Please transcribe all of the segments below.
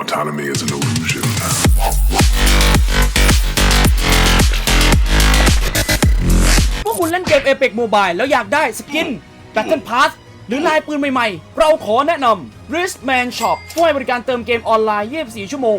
Autonomy is an illusion. พวกคุณเล่นเกม Apex Mobile แล้วอยากได้สกิน Battle Pass หรือลายปืนใหม่ๆ เราขอแนะนำ Wristman Shop ผู้ให้บริการเติมเกมออนไลน์ 24 ชั่วโมง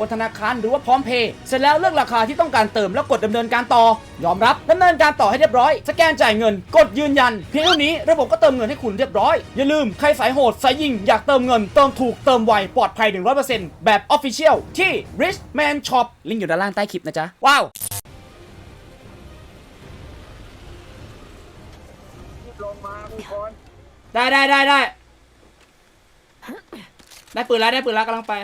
นธนาคารหรือว่าพร้อมเพย์เสร็จแล้วเลือกราคาที่ต้องการเติมแล้วกดดำเนินการต่อ ยอมรับดำเนินการต่อให้เรียบร้อย สแกนจ่ายเงิน กดยืนยัน เพียงเท่านี้ระบบก็เติมเงินให้คุณเรียบร้อย อย่าลืมใครสายโหดสายยิงอยากเติมเงินเติมถูกเติมไวปลอดภัย 100%แบบ Official ที่ Richman Shop ลิงก์อยู่ด้านล่างใต้คลิปนะจ๊ะว้าวลงมาทุกคนได้ได้ได้ได้ได้ปืนแล้วได้ปืนแล้วกำลังไป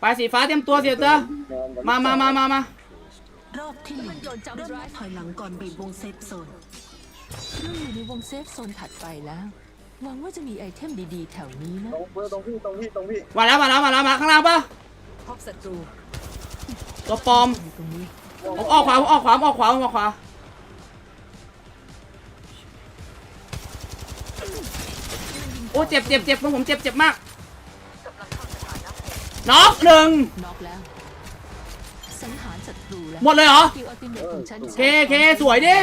ไปสีฟ้าเตรียมตัวเสียเตอมามามามามารอบที่หนึ่งเริ่มนับถอยหลังก่อนบีบวงเซฟโซนเรื่องอยู่ในวงเซฟโซนถัดไปแล้ว หวังว่าจะมีไอเทมดีๆ แถวนี้นะ ตรงเพื่อตรงพี่ตรงพี่ตรงพี่มาแล้วมาแล้วมาแล้วมาข้างล่างปะพบศัตรูตัวปลอมอยู่ตรงนี้ ผมออกขวาผมออกขวาผมออกขวาผมออกขวาโอ้เจ็บเจ็บเจ็บของผมเจ็บเจ็บมาก น็อกหนึ่งน็อกแล้วสังหารศัตรูแล้วหมดเลยเหรอสกิลอัลติเมทของฉันเคเคสวยดิ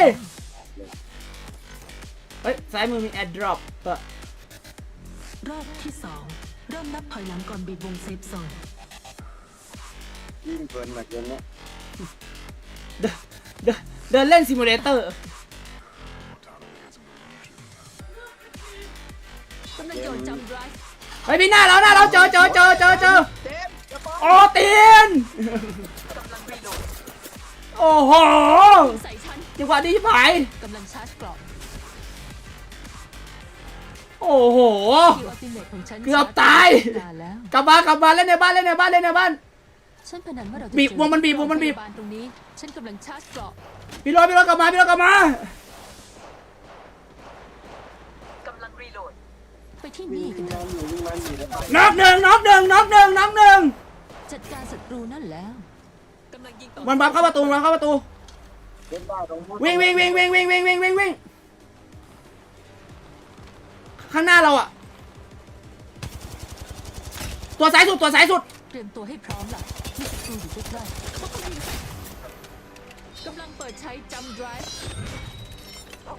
เฮ้ยซ้ายมือมีแอดดรอปเออรอบที่สองเริ่มนับถอยหลังก่อนบีบวงเซฟโซนยิ่งเพลินแบบเนี้ยเดินเดินเดินเล่นซิมูเลเตอร์กำลังโยนจำไรฟ์เฮ้ยพี่หน้าเราหน้าเราเจอเจอเจอเจอเจอ โอ้ตีนโอ้โหใส่ฉันจังหวะนี้ชิบหายกำลังชาร์จกรอบโอ้โหสกิลอัลติเมทของฉันเกือบตายนานแล้วกลับมากลับมาเล่นในบ้านเล่นในบ้านเล่นในบ้าน ฉันพนันว่าเราจะบีบเจอวงมันบีบวงมันบีบ โรงพยาาลตรงนี้ฉันกำลังชาร์จกรอบพี่รถพี่รถกลับมาพี่รถกลับมาไปที่นี่กันเถงาอะนอยู่วิ่งมันอยู่ในบ้านน็อกหนึ่งน็อกหนึ่งน็อกหนึ่งน็อกหนึ่ง จัดการศัตรูนั่นแล้วกำลังยิงต่อมันบังเข้าประตูมันเข้าประตู เล่นได้ตรงวิ่งวิ่งวิ่งวิ่งวิ่งวิ่งวิ่งวิ่งวิ่งข้างหน้าเราอะตัวซ้ายสุดตัวซ้ายสุด เตรียมตัวให้พร้อมล่ะมีศัตรูอยู่ใกล้ๆพวกเขายิงกำลังเปิดใช้จำไดรฟ์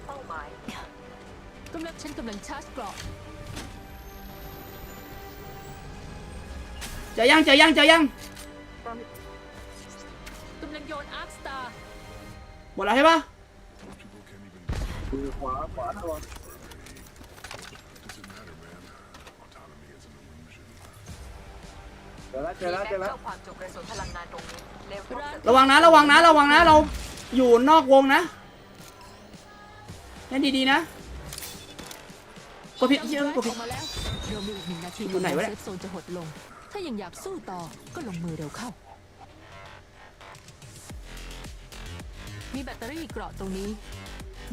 เป้าหมายกำลังฉันกำลังชาร์จกรอบ เจอยังเจอยังเจอยังกำลังโยนอาร์คสตาร์หมดแล้วใช่ปะมือขวาขวาตัวเจอแล้วเจอแล้วเจอแล้วระวังนะระวังนะระวังนะเราอยู่นอกวงนะนั่นดีๆนะกดผิดเชื่อกดอผิดอกมาแล้วเรามีอีกหนึ่งนาทีอยู่ไหนวะเนี่ย เซฟโซนจะหดลงถ้ายังอยากสู้ต่อก็ลงมือเร็วเข้า มีแบตเตอรี่เกราะตรงนี้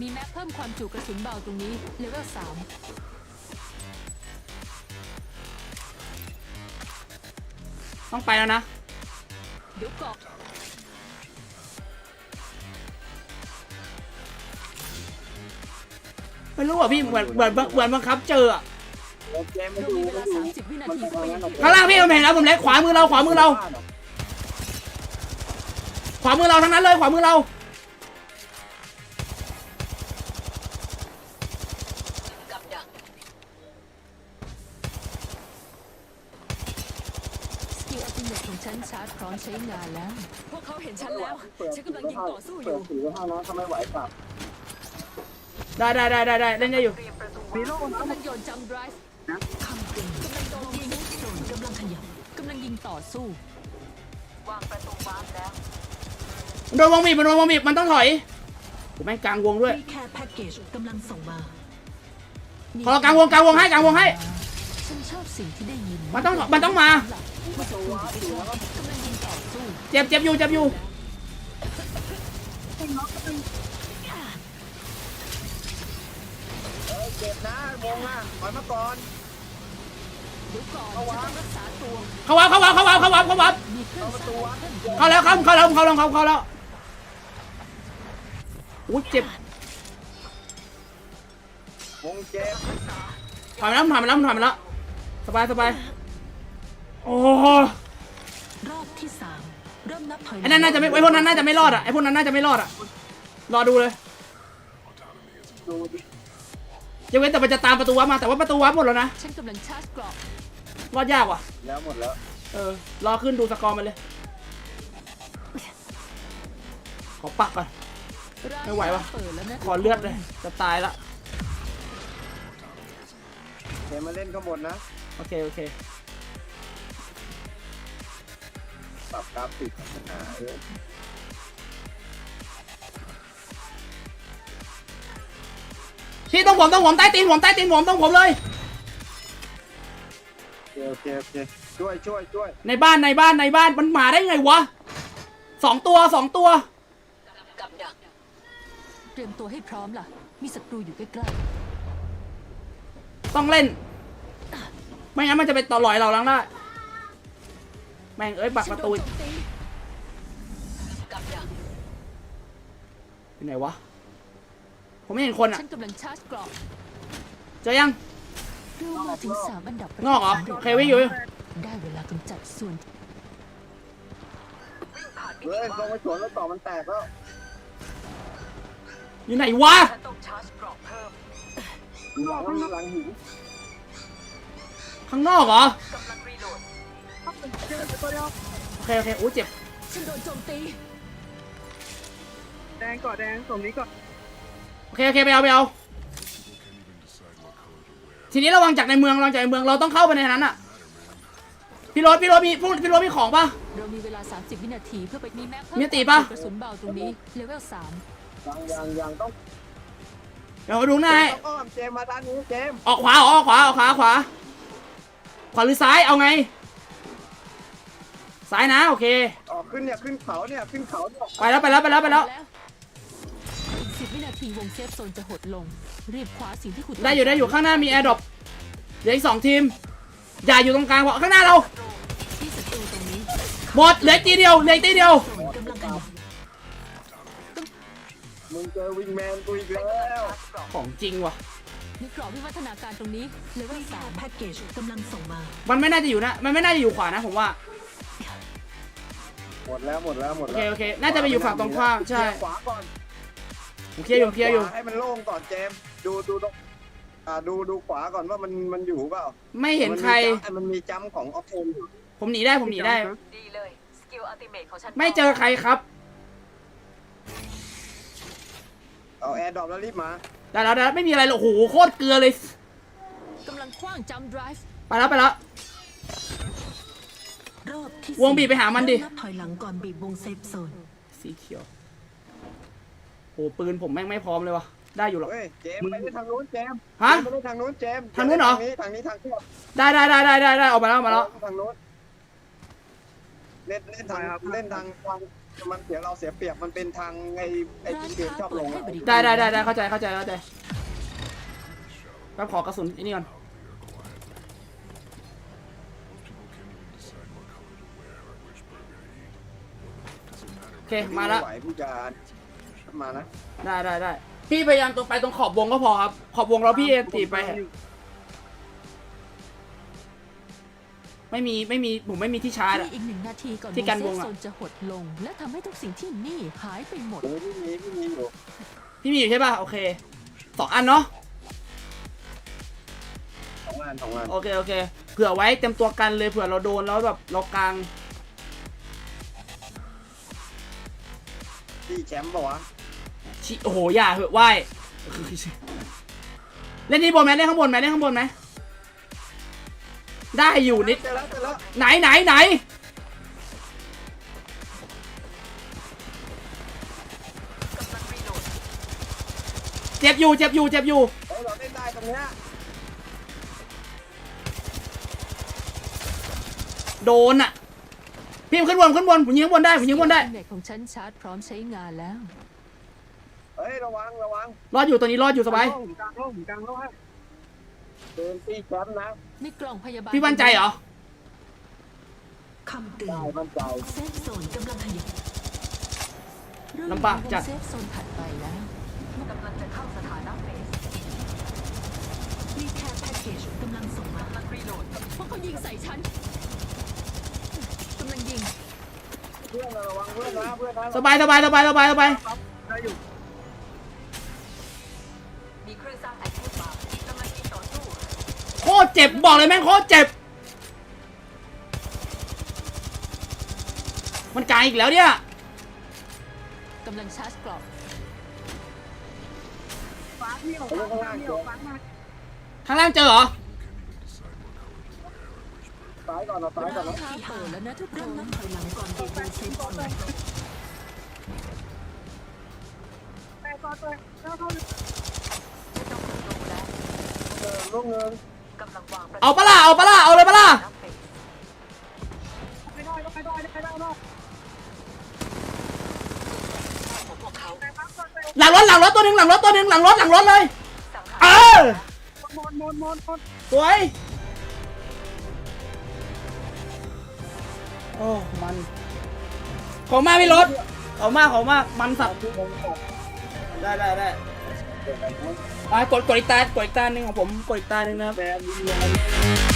มีแม็กเพิ่มความจุกระสุนเบาตรงนี้เลเวลสามต้องไปแล้วนะ เดี๋ยวเกาะไม่รู้อะพี่เหมือนเหมือนเหมือนบังคับเจออะ เกมมันเราอยู่มีเวมัลานอยู่30วินามันทีอยู่เข้าตรงไปนั้นยิงข้างล่างพี่ผมเห็นแล้วผมเล็กขวามือเราขวามือเรา ขวามือเราทั้งนั้นเลยขวามือเราสกิลอัลติเมทของฉันชาร์จพร้อมใช้งานแล้ว พวกเขาเห็นฉันแล้ว ฉันกำลังยิงต่อสู้อเปิยู่ดถือห้านะทำไมไหวกลับได้ได้ได้ได้ได้เล่นได้อยู่กำลังโยนจัมป์ไดรฟ์คำเก่งกำลังโดนยิงโซนกำลังขยับกำลังยิงต่อสู้โดนวงบีบมันโดนวงบีบมันต้องถอยผมแม่งกลางวงด้วยมีแค่แพ็กเกจกำลังส่งมาขอกลางวงกลางวงให้กลางวงให้ ฉันชอบสิ่งที่ได้ยินมันต้องมันต้องมาว่าศัตรูอยู่ใกล้ๆกำลังยิงต่อสู้เจ็บเจ็บอยู่เจ็บอยู่เออเจ็บนะวงอะถอยมาก่อน เดี๋ยวก่อนฉันต้องรักษาตัวเขาวับเขาวับเขาวับเขาวับเขาวับมีเครื่องสร้างเพิ่มเข้าแล้วเข้าเข้าแล้วเข้าแล้วเข้าเข้าแล้วอุ้ยเจ็บวงเจ็บถอยมาแล้วถอยมาแล้วถอยมาแล้วสบายสบายโอ้รอบที่สามเริ่มนับถอยหลังไอ้นั่นน่าจะไม่ไอ้พวกนั้นน่าจะไม่รอดอะไอ้พวกนั้นน่าจะไม่รอดอะรอดูเลยดูดิยังเว้นแต่มันจะตามประตูวับมาแต่ว่าประตูวับหมดแล้วนะฉันกำลังชาร์จเกราะ รอดยากว่ะ แล้วหมดแล้ว เออ รอขึ้นดูสกอร์มันเลย ขอปักก่อนร้านไม่ไหววะเปิดแล้วนะขอเลือดเลย จะตายละ เดี๋ยวมาเล่นก็หมดนะ โอเค โอเค ปรับกราฟิกอ่าเออพี่ต้องผมต้องผมใต้ตีนผมใต้ตีนผมต้องผมเลยโอเคโอเคโอเคช่วยช่วยช่วยในบ้านในบ้านในบ้านมันมาได้ไงวะสองตัวสองตัว กับดักเตรียมตัวให้พร้อมล่ะ มีศัตรูอยู่ใกล้ต้องเล่น ไม่งั้นมันจะไปต่อลอยเราลังได้แม่งเอ้ยๆบักฉัปนระโดตูนโจมตีกับดักอยู่ไหนวะผมไม่เห็นคนอะ ฉันกำลังชาร์จเกราะเจอยัง เรามาถึงสามอันดับงอกเหรอโอเควิ่งอยู่ได้เวลากำจัดส่วนเฮ้ยลงไปสวนแล้วต่อมันแตกแล้วอยู่ไหนวะหลังหลังหินข้างนอกเหรอโอเคโอเคอู้เจ็บฉันโดนโจมตีแดงก่อนแดงสมนี้ก่อนโอเคโอเคไปเอาไปเอา ทีนี้ระวังจากในเมืองระวังจากในเมืองเราต้องเข้าไปในนั้นอะพี่รถพี่รถมีพวกพี่รถมีของปะ เรามีเวลา 30 วินาทีเพื่อไปมีแม็กมีตีปะ กระสุนเบาตรงนี้เลเวลยังยังยังต้องเดี๋ยวดูหน้าให้ต้องอ้อมเจมส์มาด้านนี้เจมส์ออกขวาออกขวาออกขวาขวา ขวาหรือซ้ายเอาไง ซ้ายนะโอเค ออกขึ้นเนี่ยขึ้นเขาเนี่ยขึ้นเขาเนี่ยไปแล้วไปแล้วไปแล้วไปแล้วอีก 10 วินาทีวงเซฟโซนจะหดลง รีบคว้าสิ่งที่คุณได้อยู่ได้อยู่ข้างหน้ามีแอร์ดรอปเหลืออีกสองทีม อย่าอยู่ตรงกลางเพราะข้างหน้าเราที่ศัตรูตรงนี้หมดเหลือตีเดียวเหลือตีเดียวส่วนกำลังขยับมึงเจอวิงแมนกูอีกแล้วของจริงว่ะ มีกรอบวิวัฒนาการตรงนี้เลเวลสามแพ็กเกจกำลังส่งมา มันไม่น่าจะอยู่นะ มันไม่น่าจะอยู่ขวานะผมว่า หมดแล้วหมดแล้วหมดโอแล้วเคโอเค น่าจะไปอยู่ฝั่งตรงข้ามใช่ ขวาก่อน ผมเคลียร์อยู่ผมเคลียร์อยู่ขวาให้มันโล่งก่อนเจมส์ดูดูตรงอ่าดูดูขวาก่อนว่ามันมันอยู่เปล่าไม่เห็นใคร มันมีจัมป์ของออฟโฟมอยู่ผมหนีได้ผมหนีได้ ดีเลย สกิลอัลติเมทของฉันไม่เจอใครครับ เอาแอร์ดรอปแล้วรีบมาได้แล้วได้แล้วไม่มีอะไรหรอกโอ้โหโคตรเกลือเลย กำลังคว้างจัมไดรฟ์ไปแล้วไปแล้ว รอบที่วงบีบไปหามันดิ เริ่นับถอยหลังก่อนบีบวงเซฟโซนสีเขียว โอ้ปืนผมแม่งไม่พร้อมเลยวะได้อยู่หรอก เฮ้ยเจมส์ไปเล่นทางนู้นเจมส์ฮะเจมส์ไปเล่นทางนู้นเจมส์ทางนู้นเหรอ ทางนี้ทางนี้ทางที่ได้ได้ได้ได้ได้ได้ออกมาแล้วออกมาแล้วทางนู้นเล่นเล่นทางเล่นทางทางมันเสียเราเสียเปรียบมันเป็นทางไอ้ไอ้ที่เกมชอบลงอะได้ได้ได้ได้เข้าใจเข้าใจเข้าใจแป๊บขอกระสุนไอ้นี่ก่อนโอเคมาแล้วไหวผู้การ มานะได้ได้ได้พี่พยายามตรงไปตรงขอบวงก็พอครับ ขอบวงแล้วพี่ตีไป ไม่มีไม่มีผมไม่มีที่ชาร์จมีอะอีกหนึ่งนาทีก่อนที่กันวงเซฟอะโซนจะหดลง และทำให้ทุกสิ่งที่นี่หายไปหมดโอ้ยพี่มีพี่มีอยู่พี่มีอยู่ใช่ป่ะโอเคสองอันเนาะสองงานสองงานโอเคโอเคเผื่อไว้เต็มตัวกันเลยเผื่อเราโดนแล้วแบบเรากลางที่แชมป์ป่าวะ ชิโอ้โหอย่าเหอะไหวเล่นที่บนไหมเล่นข้างบนไหมเล่นข้างบนไหมได้อยู่นิดไหนไหนไหนเจ็บอยู่เจ็บอยู่เจ็บอยู่โดนอะพี่ขึ้นบนขึ้นบนผมยิงข้างบนได้ผมยิงข้างบนได้ เน็ของฉันชาร์จพร้อมใช้งานแล้ว เฮ้ยระวังระวังรอดอยู่ตัวนี้รอดอยู่สบายผมกลางห้องผมกลางห้องให้เดินตีแคมป์นะมีกล่องพยาบาลพี่มั่นใจเหรอคำเตือได้นมั่นใจเซฟโซนกำลังขยับลำบากจัดเซฟโซนถัดไปแล้วกำลังจะเข้าสถานะเฟสมีแคร์แพ็กเกจกำลังส่งมารีโหลดพวกเขายิงใส่ฉันกำลังยิงเพื่อนนะระวังเพื่อนนะเพื่อนนะสบายสบายสบายสบายสบาย โคตรเจ็บบอกเลยแม่งโคตรเจ็บ มันกลายอีกแล้วเนี่ยกำลังชาร์จกล่องเขาเล่นข้างล่างเจอข้างล่างเจอเหรอ ซ้ายก่อนเอาซ้ายก่อนนะท้าเปิดแล้วนะทุกคเริ่มนนับถอยหลังก่อนบีบวงเซฟโซนเออลูกเงินเอาปะล่ะเอาปะล่ะเอาเลยปะล่ะหลังรถหลังรถตัวหนึ่งหลังรถตัวหนึ่งหลังรถหลังรถเลยเออสวยโอ้มันขอบมากพี่รถขอบมากขอบมากมันสับได้ได้ได้ อะกดกดอีกตากดอีกตาหนึ่งของผมกดอีกตาหนึ่งนะครับ